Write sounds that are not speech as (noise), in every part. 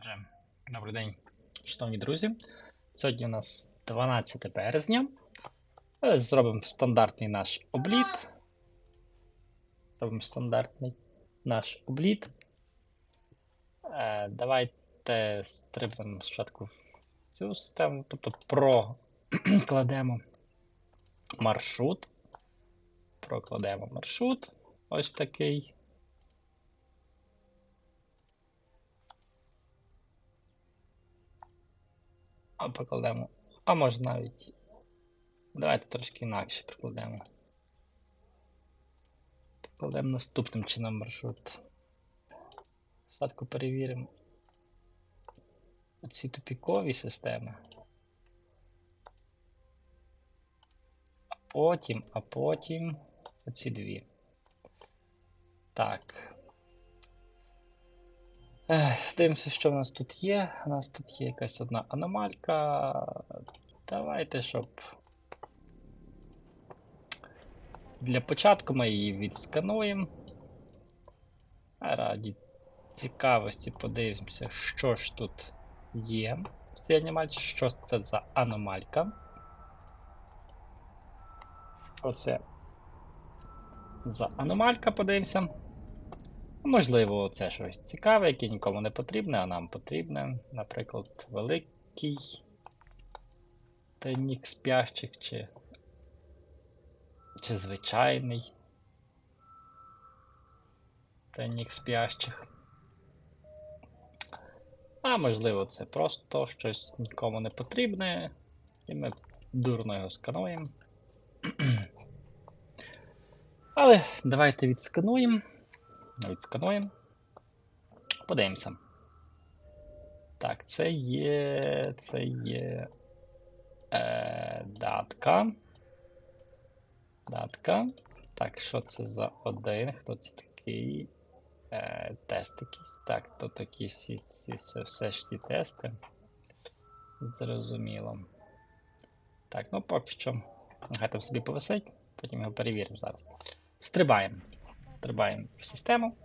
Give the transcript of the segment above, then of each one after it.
Отже, добрий день, шановні друзі. Сьогодні у нас 12 березня. Е, Зробимо стандартний наш обліт. Зробимо стандартний наш обліт. Е, Давайте стрибнемо спочатку в цю систему, тобто прокладемо (clears throat) маршрут. Прокладемо маршрут. Ось такий. А покладемо. А може навіть. Давайте трошки інакше прикладемо. Покладемо наступним чином маршрут. Спочатку перевіримо оці тупікові системи. А потім, а потім оці дві. Так. Ех, Дивимося, що в нас тут є. У нас тут є якась одна аномалька. Давайте, щоб. Для початку ми її відскануємо. Раді цікавості подивимося, що ж тут є в цій що це за аномалька. Що це за аномалька, подивимося. Можливо, це щось цікаве, яке нікому не потрібне, а нам потрібне. Наприклад, великий тайнік спящих чи, чи звичайний тайнік спящих. А можливо, це просто щось нікому не потрібне, і ми дурно його скануємо. (clears throat) Але давайте відскануємо. Відскануємо. Подивимося. Так, це є. Це є. Е, датка. Датка. Так, що це за один? Хто це такий? Е, тест якийсь. Так, то такі всі, всі, все, все ж ті тести. Зрозуміло. Так, ну поки що. Нехай там собі повисить, потім його перевіримо зараз. Стрибаємо. Стрибаємо в систему.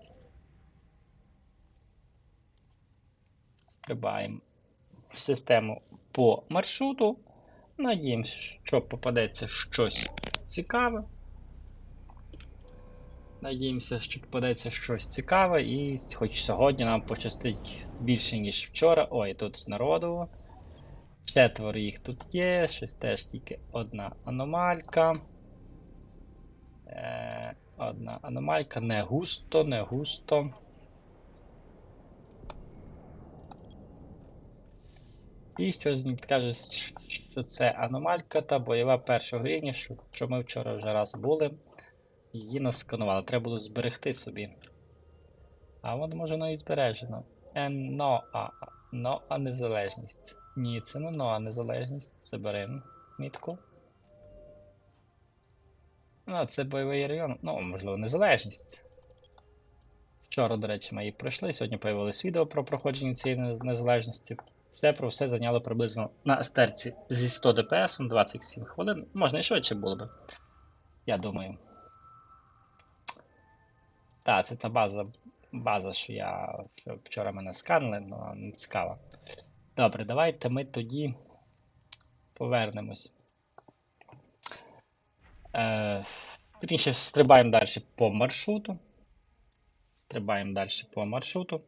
Стрибаємо в систему по маршруту. Надіємося, що попадеться щось цікаве. Надіємося, що попадеться щось цікаве, і хоч сьогодні нам пощастить більше, ніж вчора. Ой, тут народу. Четверо їх тут є, щось теж тільки одна аномалька. Е, Одна аномалька, не густо, не густо. І щось мені підкаже, що це аномалька та бойова першого рівня, що, ми вчора вже раз були. Її насканували. Треба було зберегти собі. А воно може воно і збережено. НОА. НОА незалежність. Ні, це не НОА незалежність. Заберемо мітку. Ну, це бойовий район, ну, можливо, незалежність. Вчора, до речі, ми її пройшли. Сьогодні появилось відео про проходження цієї незалежності. Все про все зайняло приблизно на стерці зі 100 ДПС 27 хвилин. Можна і швидше було би. Я думаю. Так, це та база, база, що я вчора мене сканили, але не цікава. Добре, давайте ми тоді повернемось. Е, Вірніше, стрибаємо далі по маршруту. Стрибаємо далі по маршруту.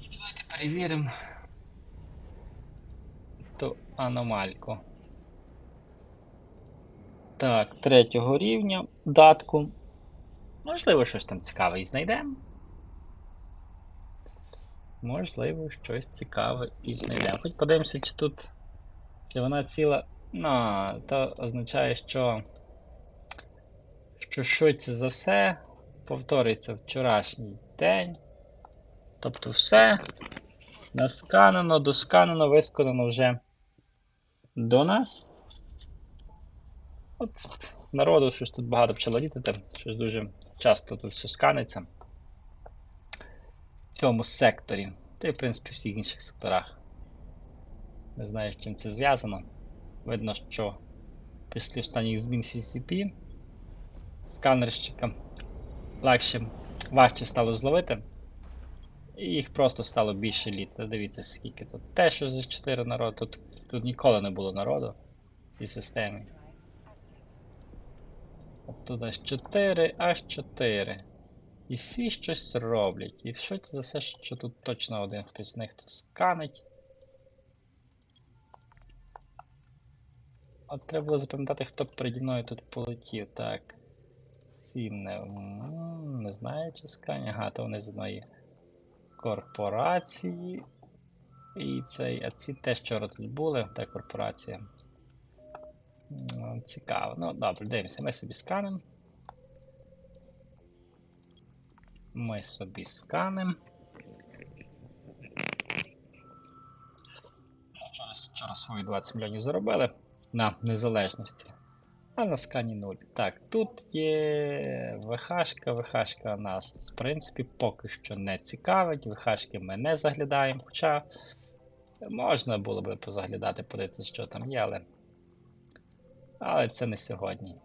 І давайте перевіримо ту аномальку. Так, третього рівня датку. Можливо, щось там цікаве і знайдемо. Можливо, щось цікаве і знайдемо. Хоч подивимося, чи тут. Чи вона ціла. Ну, то означає, що. Що швидше за все повторюється вчорашній день. Тобто все насканено, досканено, висконано вже до нас. От народу щось тут багато почало літати, щось дуже часто тут все сканиться в цьому секторі, та й в принципі в всіх інших секторах. Не знаю, з чим це зв'язано. Видно, що після останніх змін CCP сканерщика легше, важче стало зловити. І їх просто стало більше літ. Та Дивіться, скільки тут. Те, що за 4 народу, тут, тут ніколи не було народу в цій системі. Тут аж 4, аж 4. І всі щось роблять. І що це за все, що тут точно один хтось з них сканить. От треба було запам'ятати, хто переді мною тут полетів. Так. Ці не, знаю, чи скані. Ага, то вони з одної корпорації. І цей, а ці теж вчора тут були, та корпорація. Цікаво. Ну, добре, дивимося, ми собі сканемо. Ми собі сканемо. Вчора, вчора свої 20 мільйонів заробили на незалежності. А на скані 0. Так, тут є ВХшка. ВХшка нас, в принципі, поки що не цікавить. ВХшки ми не заглядаємо. Хоча можна було би позаглядати, подивитися, що там є, але. Але це не сьогодні.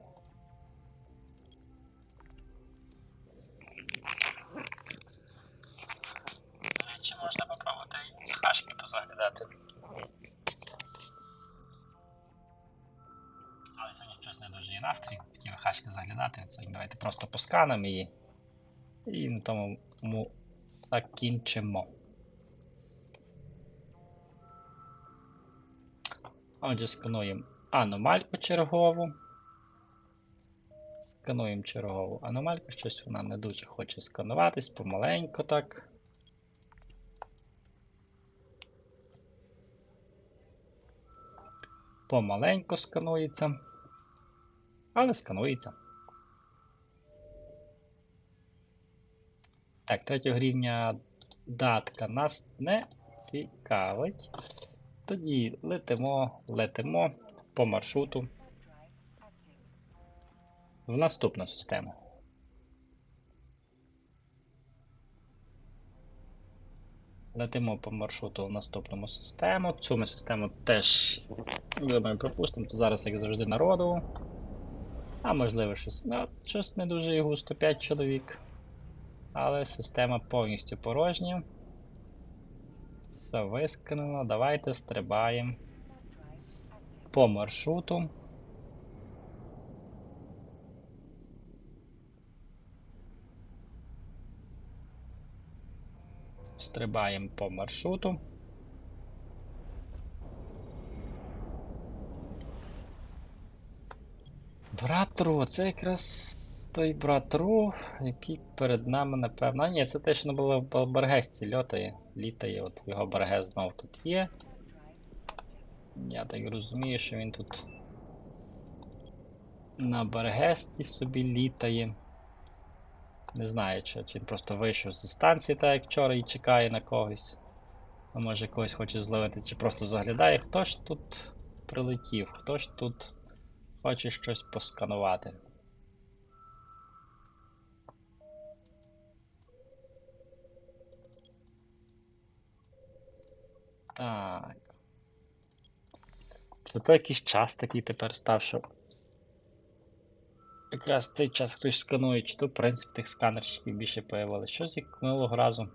Чи можна попробувати і ВХшки позаглядати? Але сьогодні щось не дуже є настрій, хотів хачки заглядати. Сьогодні давайте просто посканемо і. І на тому му закінчимо. Отже, скануємо аномальку чергову. Скануємо чергову аномальку, щось вона не дуже хоче скануватись, помаленько так. Помаленько сканується. Але сканується. Так, третього рівня датка нас не цікавить. Тоді летимо, летимо по маршруту в наступну систему. Летимо по маршруту в наступному систему. Цю ми систему теж думаю, пропустимо. Тут зараз, як завжди, народу. А можливо, щось, ну, щось не дуже і густо 5 чоловік. Але система повністю порожня. Все висканено. Давайте стрибаємо по маршруту. Стрибаємо по маршруту. Братру, це якраз той братру, який перед нами, напевно. А ні, це те, що не було в Баргесті льотає, літає, от його Баргес знов тут є. Я так розумію, що він тут на Баргесті собі літає. Не знаю, чи, чи він просто вийшов зі станції, так як вчора, і чекає на когось. А може когось хоче зловити, чи просто заглядає. Хто ж тут прилетів? Хто ж тут хоче щось посканувати? Так. Це то якийсь час такий тепер став, що. Якраз цей час хтось сканує, чи то, в принципі, тих сканерщиків більше появилося. Щось як минулого разу.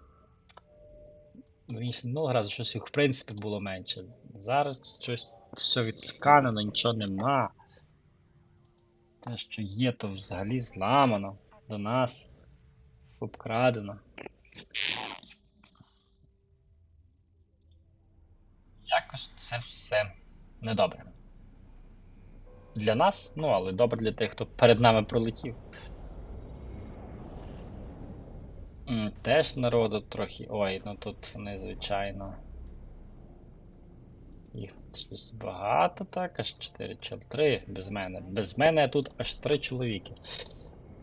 Верніше, минулого разу щось їх в принципі було менше. Зараз щось все відсканено, нічого нема. Те, що є, то взагалі зламано до нас. Обкрадено. Якось це все недобре. Для нас, ну, але добре для тих, хто перед нами пролетів. Теж народу трохи. Ой, ну тут вони, звичайно. Їх тут щось багато, так, аж 4 чол 3 без мене. Без мене тут аж 3 чоловіки.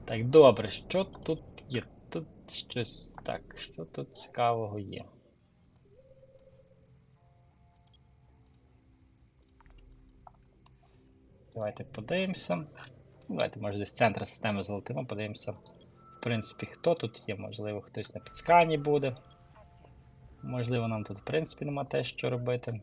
Так, добре, що тут є? Тут щось. Так, що тут цікавого є? Давайте подивимося. Давайте, може, десь центр системи залетимо, подивимося. В принципі, хто тут є, можливо, хтось на підскані буде. Можливо, нам тут, в принципі, нема те, що робити.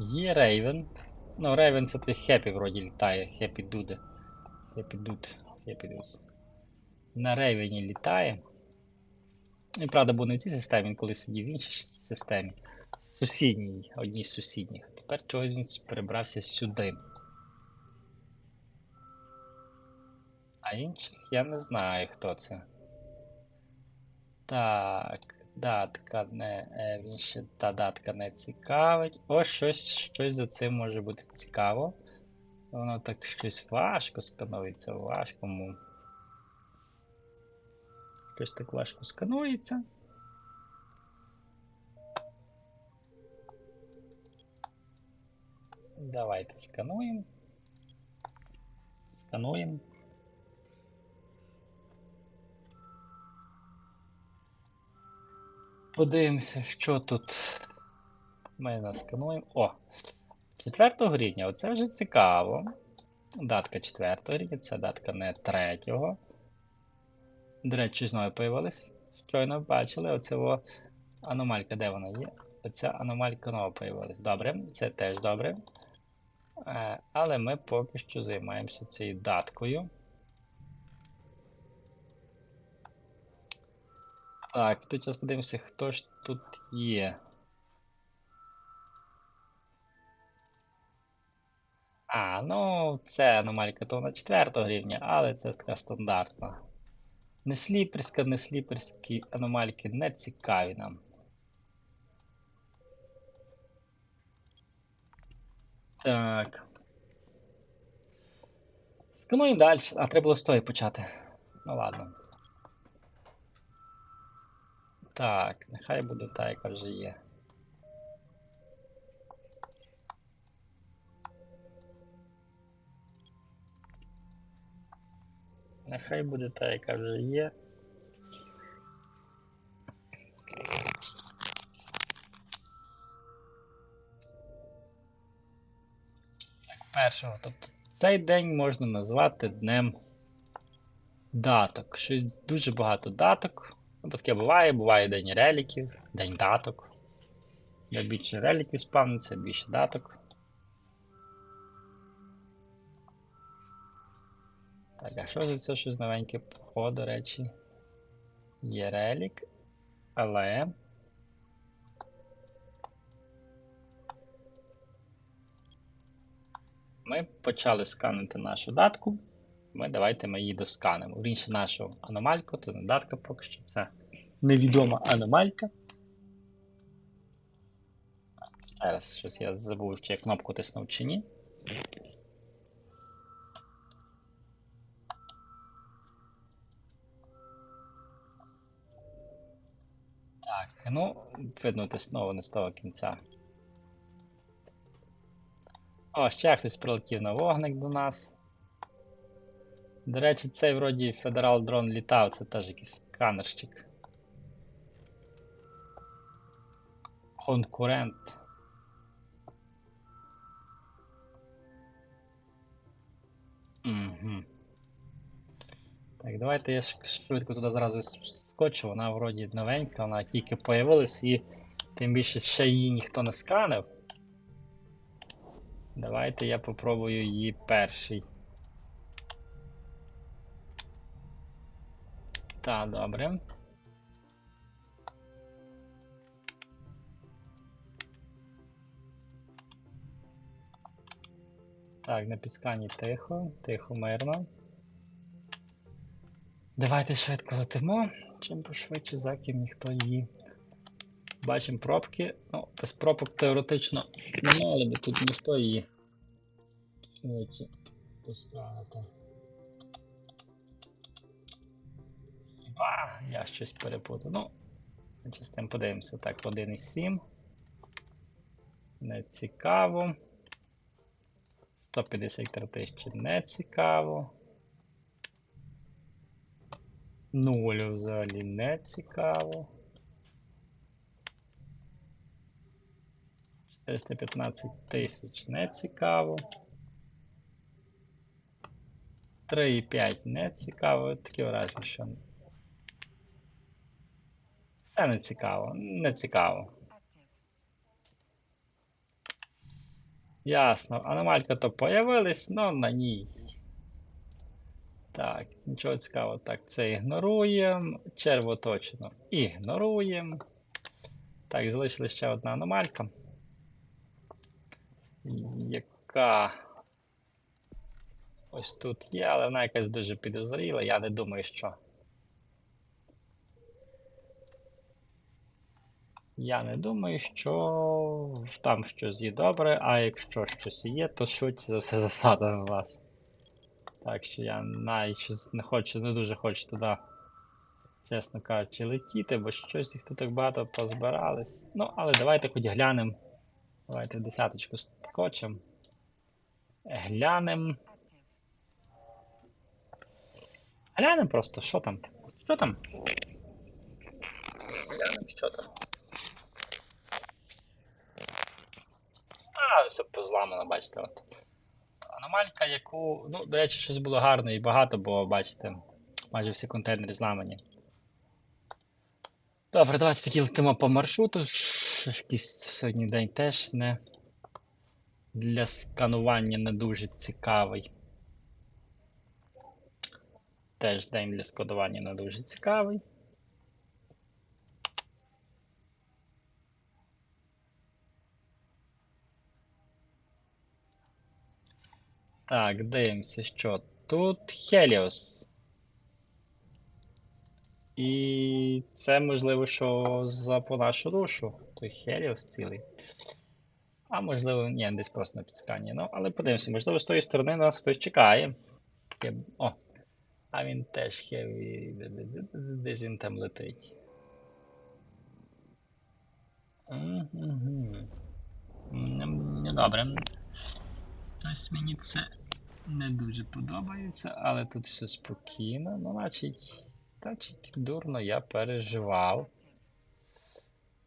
Є Рейвен. Ну, Рейвен це той хеппі вроді літає, хеппі дуде. Хеппі дуд, хеппі дуд. На Рейвені літає. Він, правда, був не в цій системі, він колись сидів в іншій системі. Сусідній, одній з сусідніх. Тепер чогось він перебрався сюди. А інших я не знаю, хто це. Так, датка не. е, Він ще та датка не цікавить. О, щось, щось за цим може бути цікаво. Воно так щось важко сканується, важко. Щось так важко сканується. Давайте скануємо. Скануємо. Подивимося, що тут ми наскануємо. О! 4 рівня, оце вже цікаво. Датка 4 рівня, це датка не 3. До речі, знову появилась. Щойно бачили, оце аномалька, де вона є? Оця аномалька нова появилась. Добре, це теж добре. Е, Але ми поки що займаємося цією даткою. Так, тут зараз подивимося, хто ж тут є. А, ну, це аномалька то на 4 рівня, але це така стандартна. Не сліперська, не сліперські аномальки не цікаві нам. Так. Скануємо далі. А треба було з тої почати. Ну ладно. Так, нехай буде та, яка вже є. Нехай буде та, яка вже є. Так, першого. Тобто цей день можна назвати днем даток. Щось дуже багато даток. Ну, таке буває, буває день реліків, день даток. Де більше реліків спавниться, більше даток. Так, а що за це щось новеньке? О, до речі, є релік, але. Ми почали сканити нашу датку. Ми давайте ми її досканемо. Вірніше нашу аномальку, це не датка поки що, це невідома аномалька. Зараз щось я забув, чи я кнопку тиснув чи ні. Ну, видно, тиснуло не з того кінця. О, ще хтось прилетів на вогник до нас. До речі, цей вроді федерал дрон літав, це теж якийсь сканерщик. Конкурент. Давайте я швидко туди зразу скочу. Вона вроді новенька, вона тільки появилась і тим більше ще її ніхто не сканив. Давайте я попробую її перший. Так, добре. Так, на підскані тихо, тихо, мирно. Давайте швидко летимо. Чим пошвидше, за ніхто її. Бачимо пробки. Ну, без пробок теоретично не мали би тут ніхто її швидше поставити. Ба, я щось перепутав. Ну, з подивимося. Так, 1,7. Не цікаво. 153 тисячі не цікаво. Нуль взагалі не цікаво. 415 тисяч не цікаво. 3,5 не цікаво. Таке враження, що. Все не цікаво. Не цікаво. Ясно. Аномалька то появилась, но на ній. Так, нічого цікавого. Так, це ігноруємо. Червоточину ігноруємо. Так, залишилась ще одна аномалька. Яка ось тут є, але вона якась дуже підозріла. Я не думаю, що. Я не думаю, що там щось є добре, а якщо щось є, то швидше за все засада на вас. Так що я навіть не хочу, не дуже хочу туди, чесно кажучи, летіти, бо щось їх тут так багато позбирались. Ну, але давайте хоч глянемо. Давайте десяточку скочем. Глянем. Глянем просто, що там? Що там? Глянем, що там. А, все позламано, бачите. Аномалька, яку. Ну, до речі, щось було гарне і багато, бо бачите, майже всі контейнери зламані. Добре, давайте тоді летимо по маршруту. Якийсь сьогодні день теж не для сканування не дуже цікавий. Теж день для сканування не дуже цікавий. Так, дивимося, що тут Хеліос. І це можливо, що за по нашу душу. Той Хеліос цілий. А можливо, ні, десь просто на підскані. Ну, але подивимося, можливо, з тої сторони нас хтось чекає. Таке- О, а він теж хеві. Десь він там летить. Добре. Щось мені це не дуже подобається, але тут все спокійно. Ну, значить, значить, дурно я переживав.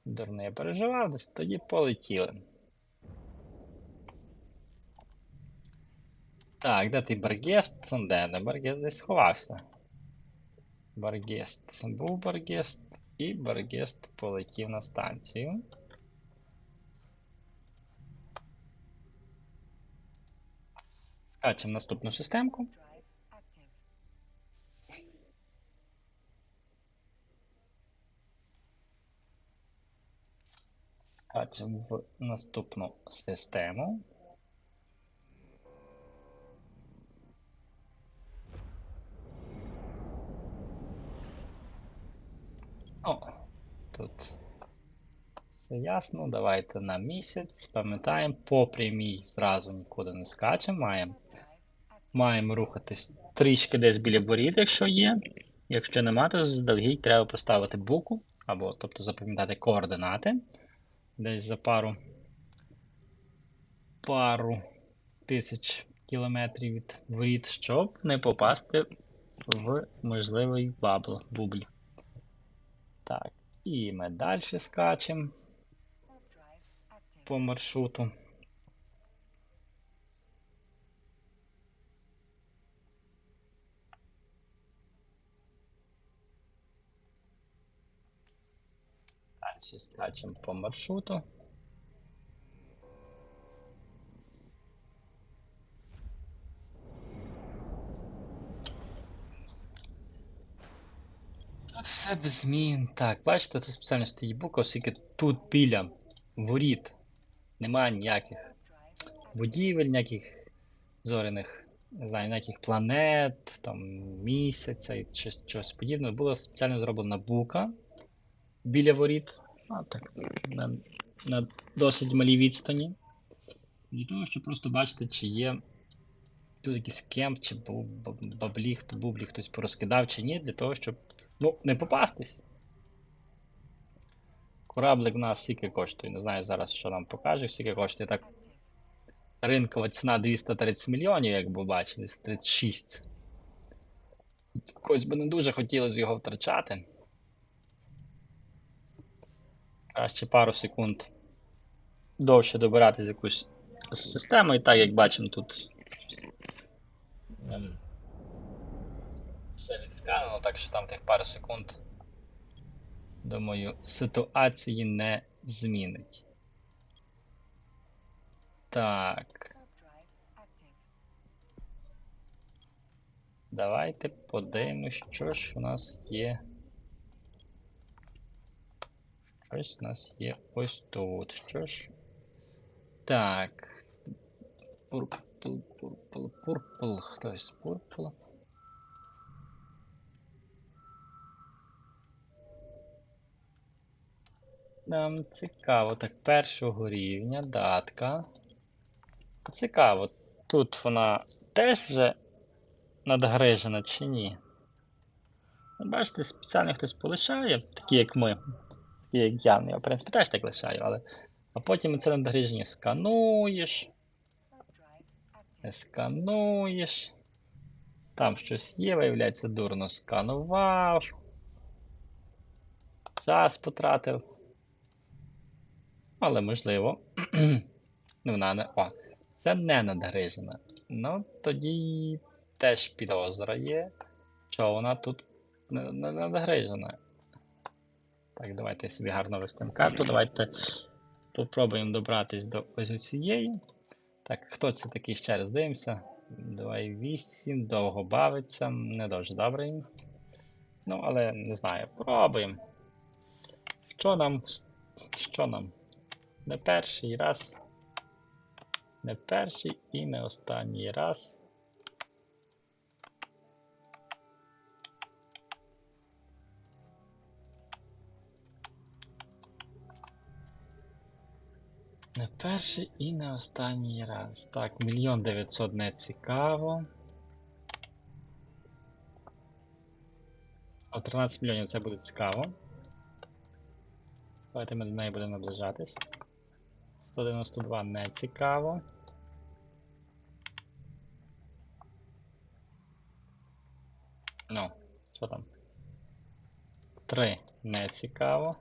Дурно я переживав, десь тоді полетіли. Так, де ти Баргест? Де? Де Баргест десь сховався. Баргест. Був Баргест, і Баргест полетів на станцію. Скачемо наступну системку. Скачемо в наступну систему. О, тут все ясно. Давайте на місяць. Пам'ятаємо, по прямій зразу нікуди не скачемо. Маємо маємо рухатись трішки десь біля воріт, якщо є. Якщо нема, то заздалегідь треба поставити букву, або тобто запам'ятати координати. Десь за пару пару тисяч кілометрів від воріт, щоб не попасти в можливий бабл, бубль. Так, і ми далі скачемо по маршруту. Далі скачемо по маршруту. Все без змін. Так, бачите, тут спеціально стоїть буква, оскільки тут біля воріт немає ніяких будівель, ніяких зоряних, не знаю, ніяких планет, там місяця і щось, щось подібне. Була спеціально зроблена бука біля воріт. А, так, на, на досить малій відстані. Для того, щоб просто бачити, чи є тут якийсь кемп, чи баблі, хто бублі хтось порозкидав, чи ні, для того, щоб ну, не попастись. Кораблик в нас скільки коштує. Не знаю зараз, що нам покаже, скільки коштує так. Ринкова ціна 230 мільйонів, як ви бачили, з 36. Когось би не дуже хотілося його втрачати. Краще пару секунд довше добиратись якусь систему, і так як бачимо тут. ем, Все відсканено, так що там тих пару секунд, думаю, ситуації не змінить. Так. Давайте подивимось, що ж у нас є. Щось у нас є ось тут. Що ж? Так. Пурпл, пурпл, пурпл. Хтось пурпл. Нам цікаво. Так, першого рівня, датка. Цікаво, тут вона теж вже надгрижена чи ні? Ну, Бачите, спеціально хтось полишає, такі як ми, такі як я. Я, в принципі, теж так лишаю, але. А потім це надгриження скануєш, скануєш. Там щось є, виявляється, дурно сканував. Час потратив. Але можливо. (clears throat) вона не. О, це не надгрижена. Ну, тоді теж підозра є, що вона тут не, надгрижена. Так, давайте собі гарно вестимо карту. Давайте попробуємо добратись до ось цієї. Так, хто це такий ще раз дивимося? 2,8, довго бавиться, не дуже добре. Ну, але не знаю, пробуємо. Що нам? Що нам? Не перший раз. Не перший і не останній раз. Не перший і не останній раз. Так, мільйон дев'ятсот не цікаво. О, 13 мільйонів це буде цікаво. Давайте ми до неї будемо наближатись. 192 не цікаво. Ну, що там? 3 не цікаво.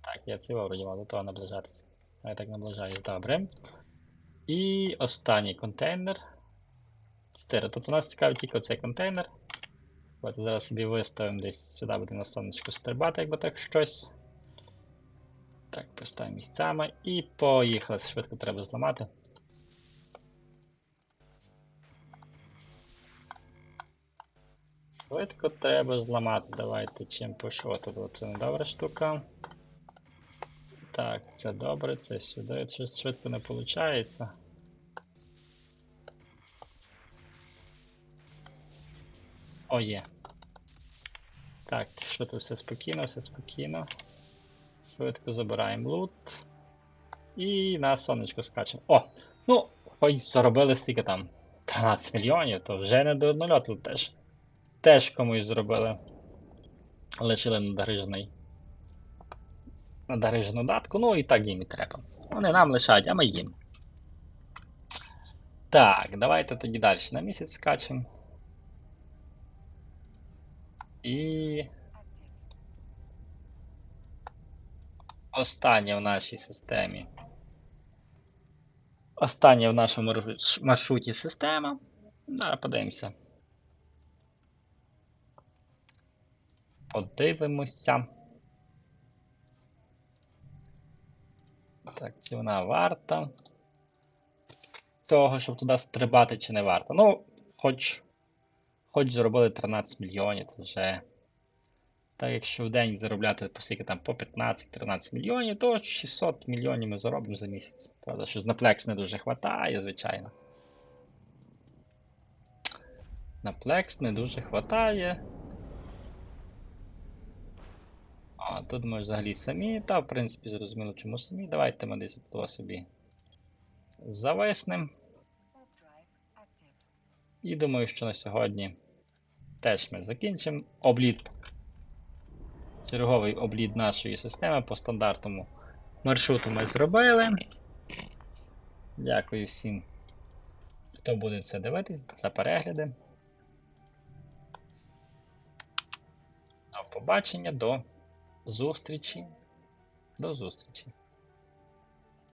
Так, я цього вроді мав до того наближатися. А я так наближаюсь, добре. І останній контейнер. 4. Тут у нас цікавий тільки оцей контейнер. Давайте зараз собі виставимо десь сюди буде на сонечко стрибати, якби так щось. Так, поставимо місцями і поїхали. Швидко треба зламати. Швидко треба зламати. Давайте чим пішло. Тут це недобра штука. Так, це добре, це сюди. Щось швидко не виходить. О, є. Так, що тут все спокійно, все спокійно. Швидко забираємо лут. І на сонечко скачемо. О! Ну, хоч заробили стільки там 13 мільйонів, то вже не до тут теж. Теж комусь зробили. Лишили надгрижений. Надгрижену датку, ну і так їм і треба. Вони нам лишають, а ми їм. Так, давайте тоді далі на місяць скачемо. І. Останнє в нашій системі. Останнє в нашому маршруті система. Зараз подивимося. Подивимося. Так, чи вона варта того, щоб туди стрибати, чи не варта. Ну, хоч, хоч зробили 13 мільйонів, це вже. Так, якщо в день заробляти скільки там по 15-13 мільйонів, то 600 мільйонів ми заробимо за місяць. Правда, що на Plex не дуже хватає, звичайно. На не дуже хватає. А, тут ми взагалі самі, та, в принципі, зрозуміло, чому самі. Давайте ми десь тут собі зависнем. І думаю, що на сьогодні теж ми закінчимо обліт. Черговий облід нашої системи по стандартному маршруту ми зробили. Дякую всім, хто буде це дивитись, за перегляди. До побачення, до зустрічі. До зустрічі.